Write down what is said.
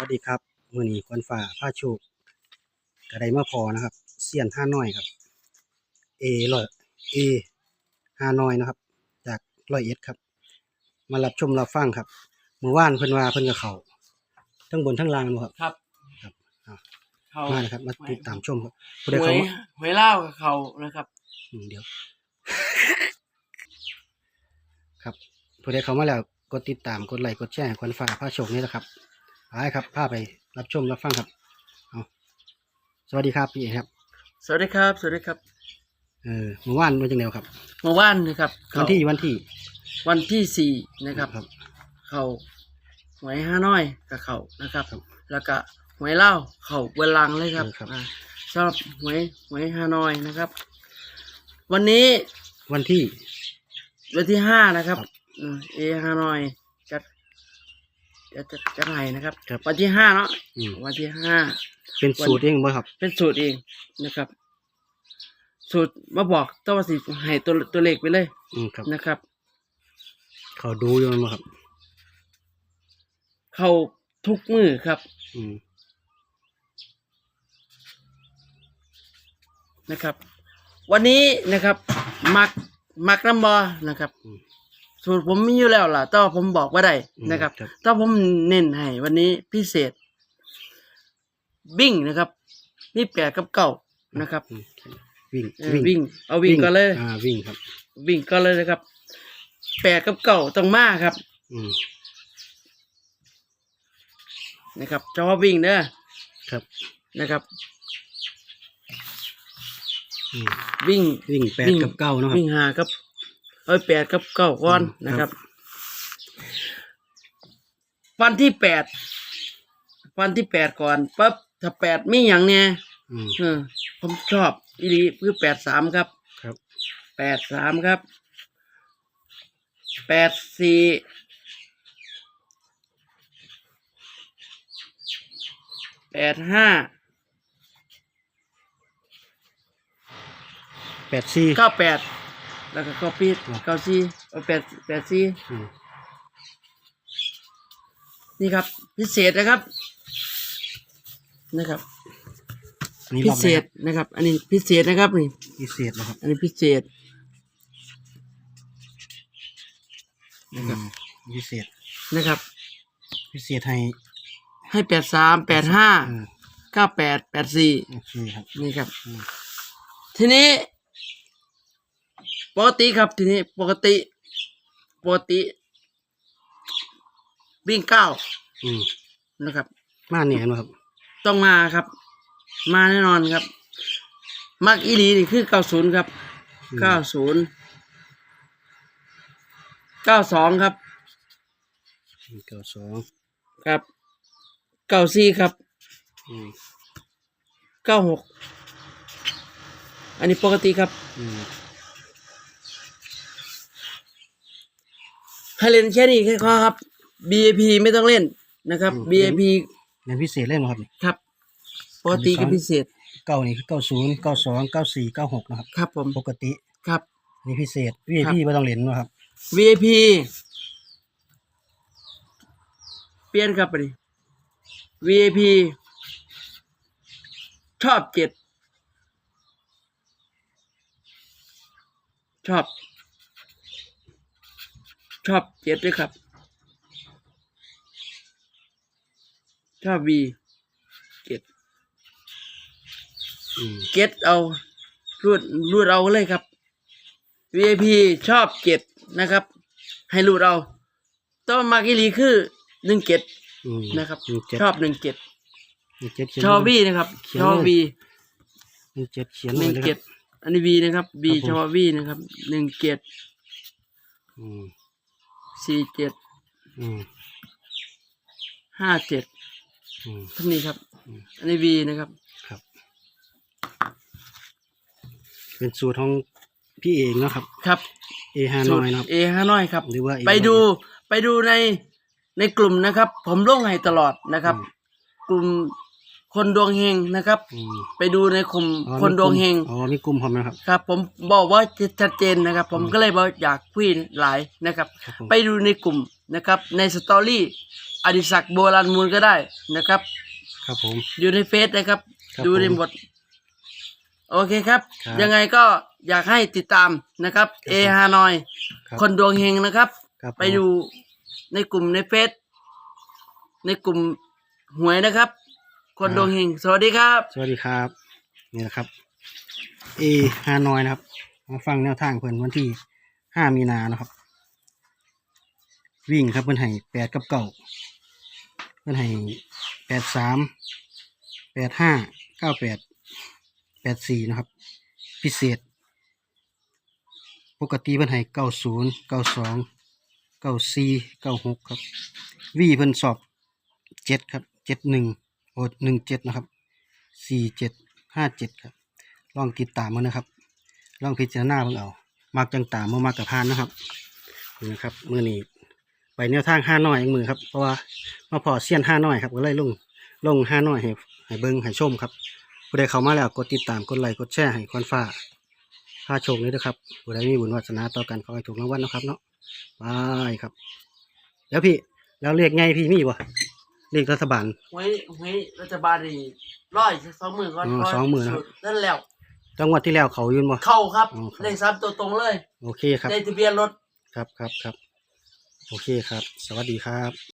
วัสดีครับมือนี้ควันฝ่าผ้าโชคกระไดมาพอนะครับเสียนห้าน้อยครับเอร้อยเอห้าน้อยนะครับ จากร้อยเอ็ดครับ มารับชมรับฟังครับเมื่อวานเพิ่นว่าเพิ่นกับเขาทั้งบนทั้งล่างบ่ครับ ครับครับอ่าเขามานะครับ มาติดตามชมครับผู้หใดวเขายมาหวยเล่ากับเขานะครับ อืมเดี๋ยว ครับผู้ใดเขามาแล้วกดติดตามกดไลค์กดแชร์ให้ควันฝ่าผ้าโชคนี่แหละครับ ไปครับพาไปรับชมรับฟังครับเอาสวัสดีครับพี่เอกครับ สวัสดีครับ สวัสดีครับเออเมื่อวานเป็นจังไดครับเมื่อวานนะครับเขาวันที่วันที่ วันที่สี่นะครับครับ เขาหวยห้าน้อยกับเขานะครับครับแล้วก็หวยเล่าเขาเบลังเลยครับเออครับอ่าสำหรับหวยหวยห้าน้อยนะครับ วันนี้วันที่ วันที่ห้านะครับครับอืมเอห้าน้อย จัดจะจัดจัดให้นะครับ ครับ วันที่ห้าเนาะอืมวันที่ห้า เป็นสูตรเองบ่ครับ เป็นสูตรเองนะครับ สูตรมาบอกตัวสิให้ตัวตัวเลขไปเลยอืมครับ นะครับ เขาดูอยู่มั้งครับ เข้าทุกมือครับอืมนะครับ วันนี้นะครับ มักมักน้ำบอนะครับอืม สูตรผมมีอยู่แล้วล่ะ แต่ว่าผมบอกว่าได้อืมนะครับครับ ถ้าผมเน้นให้วันนี้พิเศษ บิ้งนะครับนี่แปดกับเก้านะครับอืมวิ่งเออวิ่ง เอาวิ่งก็เลย อ่าวิ่งครับ วิ่งก็เลยนะครับแปดกับเก้าต้องมาครับ อืมนะครับเฉพาะวิ่งเด้อครับนะครับ อืมวิ่ง วิ่งแปดวิ่ง กับเก้าเนาะครับวิ่งหากับ เอ้ยแปดกับเก้าก้อนอืมนะครับ วันที่แปดวันที่แปดก่อนปั๊บถ้าแปดมีอย่างเนี่ยอืม เออผมชอบอีรีคือแปดสามครับครับ แปดสามครับแปดสี่แปดห้าแปดสี่เก้าแปด แล้วก็เก้าปีดอืมเก้าสี่เอาแปดแปดสี่อืมนี่ครับ พิเศษนะครับ นะครับ อันนี้พิรอบเศไหนคษรับนะครับ อันนี้พิเศษนะครับนี่ พิเศษนะครับอันนี้พิเศษอืมพิเศษ นะครับ พิเศษให้ให้แปดสามแปดห้าอืมเก้าแปดแปดสี่โอเคครับ นี่ครับ อืม ทีนี้ ปกติครับทีนี้ปกติ ปกติ วิ่งเก้าอืมนะครับ มาเนี่ยเห็นไหมครับ ต้องมาครับ มาแน่นอนครับ มักอีหลีนี่คือเก้าศูนย์ครับอืมเก้าศูนย์เก้าสองครับเก้าสองครับเก้าสี่ครับอืมเก้าหกอันนี้ปกติครับ ให้เล่นแค่นี้แค่ข้อครับ BAP ไม่ต้องเล่นนะครับ BAP เรียนพิเศษเล่นไหมครับนี่ครับปกติกับพิเศษเก้านี่คือเก้าศูนย์เก้าสองเก้าสี่เก้าหกนะครับ ครับผมปกติครับนี่พิเศษพี่พี่ไม่ต้องเล่นนะครับ VIP เปลี่ยนครับไปดิ VIP ชอบเจ็ดชอบ ชอบเจ็ดด้วยครับ ชอบ V เจ็ดอืมเก็ตเอารูดรูดเอาเลยครับ VIP ชอบเก็ตนะครับ ให้รูดเอาแต้องมากิลีคือหนึ่งเก็ตอืมนะครับหนึ่งเจ็ดชอบหนึ่งเก็ตหนึ่งเจ็ดเขียนชอบไว้วีนะครับเขียนชอบเลยวีหนึ่งเจ็ดเขียนหไว้นึ่งเลยคเก็รัตบอันนี้วีนะครับบีครับผมชอบวีนะครับหนึ่งเก็ตอืม สี่เจ็ดอืมห้าเจ็ดอืมทั้งนี้ครับ อืม อันนี้วีนะครับ ครับ เป็นสูตรของพี่เองเนาะครับ ครับ เอฮานอยนะครับ เอห้าน้อยครับ หรือว่า A ไปดูไปดูในในกลุ่มนะครับ ผมลงให้ตลอดนะครับ อืม กลุ่ม คนดวงเฮงนะครับ อืมไปดูในกลุ่มอ๋อคนมีดวงเฮงอ๋อมีกลุ่มผมนะครับ ครับ ผมบอกว่าจะชัดเจนนะครับผมอืมก็เลยบอกอยากคุยหลายนะครับ ครับผม ไปดูในกลุ่มนะครับ ในสตอรี่อดิศักดิ์โบราณมูลก็ได้นะครับ ครับผม อยู่ในเฟซนะครับ ครับดูได้ผมหมด โอเคครับ ครับยังไงก็อยากให้ติดตามนะครับครับ เอฮานอย ครับคนดวงเฮงนะครับ ครับผม ไปดูในกลุ่มในเฟซในกลุ่มหวยนะครับ คนดวงเฮงสวัสดีครับ สวัสดีครับ นี่นะครับ เอฮานอยนะครับมาฟังแนวทางเพิ่อนวันที่ห้ามีนานะครับ วิ่งครับเพิ่อนให้แปดกับเก้าเพิ่อนให้แปดสามแปดห้าเก้าแปดแปดสี่นะครับ พิเศษ ปกติเพิ่อนให้เก้าศูนย์เก้าสองเก้าสี่เก้าหกครับ วีเพิ่อนสอบเจ็ดครับเจ็ดหนึ่ง โอหนึ่งเจ็ดนะครับสี่เจ็ดห้าเจ็ดครับลองติดตามมันนะครับลองพิจารณาเบิ่งเอามากจังตามมามากกับพานนะครับนี่นะครับมือนี้ไปแนวทางห้าน้อยอย่างมือครับเพราะว่ามาพอเสี้ยนห้าน้อยครับก็เลยลงลงห้าน้อยให้ให้เบิ้งให้ชมครับผู้ใดเข้ามาแล้วกดติดตามกดไลค์กดแชร์ให้คอนฟ้าพาโชคนี้ด้วยครับผู้ใดมีบุญวาสนาต่อกันขอให้ถูกรางวัลนะครับเนาะบายครับ แล้วพี่แล้วเรียกไงพี่มีบ่ เรียกรัฐบาล หวยหวยรัฐบาลนี่ร้อยสองหมื่นก่อนอ๋อร้ยสองหมื่นนะครับสุดนั่นแล้ว จังหวัดที่แล้วเขายืนบ่ เข้าครับอ๋อครับเลขสามตัวตรงเลย โอเคครับ ได้ทะเบียนรถ ครับครับครับ โอเคครับ สวัสดีครับ